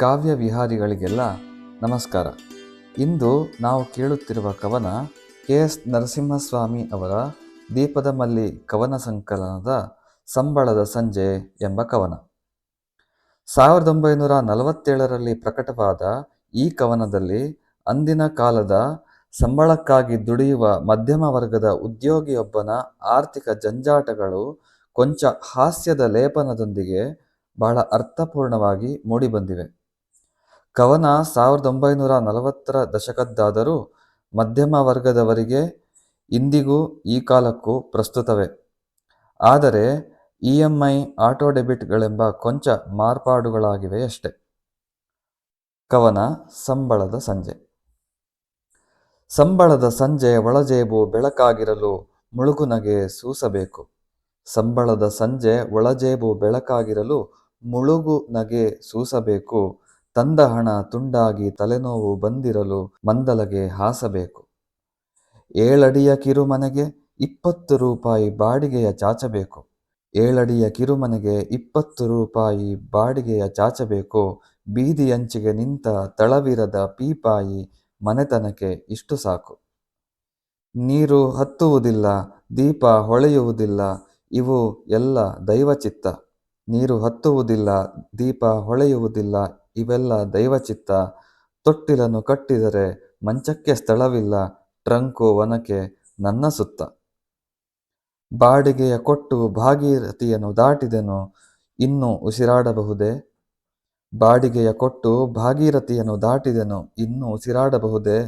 ಕಾವ್ಯ ವಿಹಾರಿಗಳಿಗೆಲ್ಲ ನಮಸ್ಕಾರ. ಇಂದು ನಾವು ಕೇಳುತ್ತಿರುವ ಕವನ ಕೆ. ಎಸ್. ನರಸಿಂಹಸ್ವಾಮಿ ಅವರ ದೀಪದ ಮಲ್ಲಿ ಕವನ ಸಂಕಲನದ ಸಂಬಳದ ಸಂಜೆ ಎಂಬ ಕವನ. ಸಾವಿರದ ಒಂಬೈನೂರ ನಲವತ್ತೇಳರಲ್ಲಿ ಪ್ರಕಟವಾದ ಈ ಕವನದಲ್ಲಿ ಅಂದಿನ ಕಾಲದ ಸಂಬಳಕ್ಕಾಗಿ ದುಡಿಯುವ ಮಧ್ಯಮ ವರ್ಗದ ಉದ್ಯೋಗಿಯೊಬ್ಬನ ಆರ್ಥಿಕ ಜಂಜಾಟಗಳು ಕೊಂಚ ಹಾಸ್ಯದ ಲೇಪನದೊಂದಿಗೆ ಬಹಳ ಅರ್ಥಪೂರ್ಣವಾಗಿ ಮೂಡಿಬಂದಿವೆ. ಕವನ ಸಾವಿರದ ಒಂಬೈನೂರ ನಲವತ್ತರ ದಶಕದ್ದಾದರೂ ಮಧ್ಯಮ ವರ್ಗದವರಿಗೆ ಇಂದಿಗೂ ಈ ಕಾಲಕ್ಕೂ ಪ್ರಸ್ತುತವೇ. ಆದರೆ ಇ ಎಂ ಐ ಆಟೋ ಡೆಬಿಟ್ಗಳೆಂಬ ಕೊಂಚ ಮಾರ್ಪಾಡುಗಳಾಗಿವೆಯಷ್ಟೆ ಕವನ ಸಂಬಳದ ಸಂಜೆ. ಸಂಬಳದ ಸಂಜೆ ಒಳಜೇಬು ಬೆಳಕಾಗಿರಲು ಮುಳುಗುನಗೆ ಸೂಸಬೇಕು. ಸಂಬಳದ ಸಂಜೆ ಒಳಜೇಬು ಬೆಳಕಾಗಿರಲು ಮುಳುಗು ನಗೆ ಸೂಸಬೇಕು. ತಂದ ಹಣ ತುಂಡಾಗಿ ತಲೆನೋವು ಬಂದಿರಲು ಮಂದಲಗೆ ಹಾಸಬೇಕು. ಏಳಡಿಯ ಕಿರುಮನೆಗೆ ಇಪ್ಪತ್ತು ರೂಪಾಯಿ ಬಾಡಿಗೆಯ ಚಾಚಬೇಕು. ಏಳಡಿಯ ಕಿರುಮನೆಗೆ ಇಪ್ಪತ್ತು ರೂಪಾಯಿ ಬಾಡಿಗೆಯ ಚಾಚಬೇಕು. ಬೀದಿಯಂಚಿಗೆ ನಿಂತ ತಳವಿರದ ಪೀಪಾಯಿ ಮನೆತನಕ್ಕೆ ಇಷ್ಟು ಸಾಕು. ನೀರು ಹತ್ತುವುದಿಲ್ಲ, ದೀಪ ಹೊಳೆಯುವುದಿಲ್ಲ, ಇವು ಎಲ್ಲ ದೈವಚಿತ್ತ. ನೀರು ಹತ್ತುವುದಿಲ್ಲ, ದೀಪ ಹೊಳೆಯುವುದಿಲ್ಲ ಇವೆಲ್ಲ ದೈವಚಿತ್ತ. ತೊಟ್ಟಿಲನ್ನು ಕಟ್ಟಿದರೆ ಮಂಚಕ್ಕೆ ಸ್ಥಳವಿಲ್ಲ, ಟ್ರಂಕು ಒನಕೆ ನನ್ನ ಸುತ್ತ. ಬಾಡಿಗೆಯ ಕೊಟ್ಟು ಭಾಗೀರಥಿಯನ್ನು ದಾಟಿದೆನು, ಇನ್ನು ಉಸಿರಾಡಬಹುದೇ? ಬಾಡಿಗೆಯ ಕೊಟ್ಟು ಭಾಗೀರಥಿಯನ್ನು ದಾಟಿದೆನು, ಇನ್ನು ಉಸಿರಾಡಬಹುದೇ?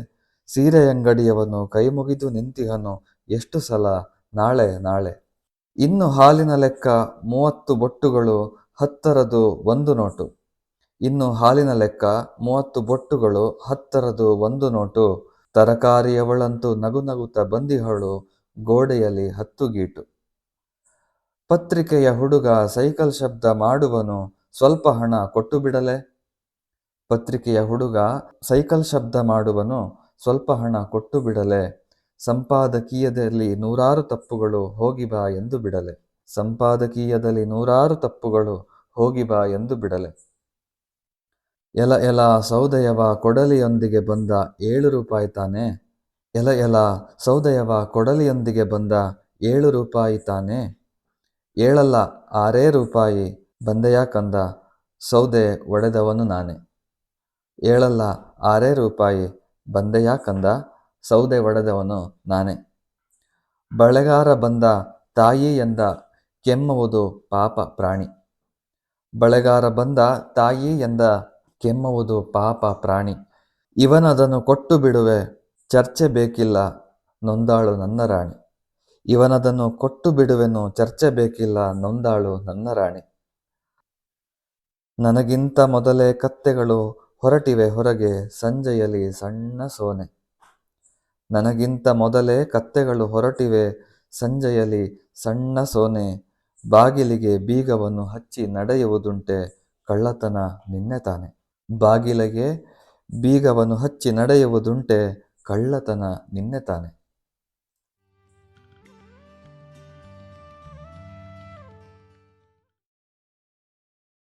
ಸೀರೆಯಂಗಡಿಯವನು ಕೈಮುಗಿದು ನಿಂತಿಹನು, ಎಷ್ಟು ಸಲ? ನಾಳೆ ನಾಳೆ. ಇನ್ನು ಹಾಲಿನ ಲೆಕ್ಕ ಮೂವತ್ತು ಬೊಟ್ಟುಗಳು ಹತ್ತರದು ಒಂದು ನೋಟು. ಇನ್ನು ಹಾಲಿನ ಲೆಕ್ಕ ಮೂವತ್ತು ಬೊಟ್ಟುಗಳು ಹತ್ತರದು ಒಂದು ನೋಟು. ತರಕಾರಿಯವಳಂತೂ ನಗು ನಗುತ್ತ ಬಂದಿಹಳು ಗೋಡೆಯಲ್ಲಿ ಹತ್ತು ಗೀಟು. ಪತ್ರಿಕೆಯ ಹುಡುಗ ಸೈಕಲ್ ಶಬ್ದ ಮಾಡುವನು ಸ್ವಲ್ಪ ಹಣ ಕೊಟ್ಟು ಬಿಡಲೆ. ಪತ್ರಿಕೆಯ ಹುಡುಗ ಸೈಕಲ್ ಶಬ್ದ ಮಾಡುವನು ಸ್ವಲ್ಪ ಹಣ ಕೊಟ್ಟು ಬಿಡಲೆ. ಸಂಪಾದಕೀಯದಲ್ಲಿ ನೂರಾರು ತಪ್ಪುಗಳು ಹೋಗಿ ಬಾ ಎಂದು ಬಿಡಲೆ. ಸಂಪಾದಕೀಯದಲ್ಲಿ ನೂರಾರು ತಪ್ಪುಗಳು ಹೋಗಿ ಬಾ ಎಂದು ಬಿಡಲೆ. ಎಲ ಎಲ ಸೌದೆಯವ ಕೊಡಲಿಯೊಂದಿಗೆ ಬಂದ ಏಳು ರೂಪಾಯಿ ತಾನೆ? ಎಲ ಎಲ ಸೌದೆಯವ ಕೊಡಲಿಯೊಂದಿಗೆ ಬಂದ ಏಳು ರೂಪಾಯಿ ತಾನೆ? ಏಳಲ್ಲ, ಆರೇ ರೂಪಾಯಿ ಬಂದೆಯ ಕಂದ? ಸೌದೆ ಒಡೆದವನು ನಾನೇ. ಏಳಲ್ಲ, ಆರೇ ರೂಪಾಯಿ ಬಂದೆಯ ಕಂದ? ಸೌದೆ ಒಡೆದವನು ನಾನೇ. ಬಳೆಗಾರ ಬಂದ ತಾಯಿ ಎಂದ ಕೆಮ್ಮುವುದು ಪಾಪ ಪ್ರಾಣಿ. ಬಳೆಗಾರ ಬಂದ ತಾಯಿ ಎಂದ ಕೆಮ್ಮುವುದು ಪಾಪ ಪ್ರಾಣಿ. ಇವನದನ್ನು ಕೊಟ್ಟು ಬಿಡುವೆ, ಚರ್ಚೆ ಬೇಕಿಲ್ಲ, ನೊಂದಾಳು ನನ್ನ ರಾಣಿ. ಇವನದನ್ನು ಕೊಟ್ಟು ಬಿಡುವೆನು, ಚರ್ಚೆ ಬೇಕಿಲ್ಲ, ನೊಂದಾಳು ನನ್ನ ರಾಣಿ. ನನಗಿಂತ ಮೊದಲೇ ಕತ್ತೆಗಳು ಹೊರಟಿವೆ ಹೊರಗೆ, ಸಂಜೆಯಲ್ಲಿ ಸಣ್ಣ ಸೋನೆ. ನನಗಿಂತ ಮೊದಲೇ ಕತ್ತೆಗಳು ಹೊರಟಿವೆ, ಸಂಜೆಯಲ್ಲಿ ಸಣ್ಣ ಸೋನೆ. ಬಾಗಿಲಿಗೆ ಬೀಗವನ್ನು ಹಚ್ಚಿ ನಡೆಯುವುದುಂಟೆ, ಕಳ್ಳತನ ನಿನ್ನೆ ತಾನೆ. ಬಾಗಿಲಿಗೆ ಬೀಗವನ್ನು ಹಚ್ಚಿ ನಡೆಯುವುದುಂಟೆ ಕಳ್ಳತನ ನಿನ್ನೆ ತಾನೆ.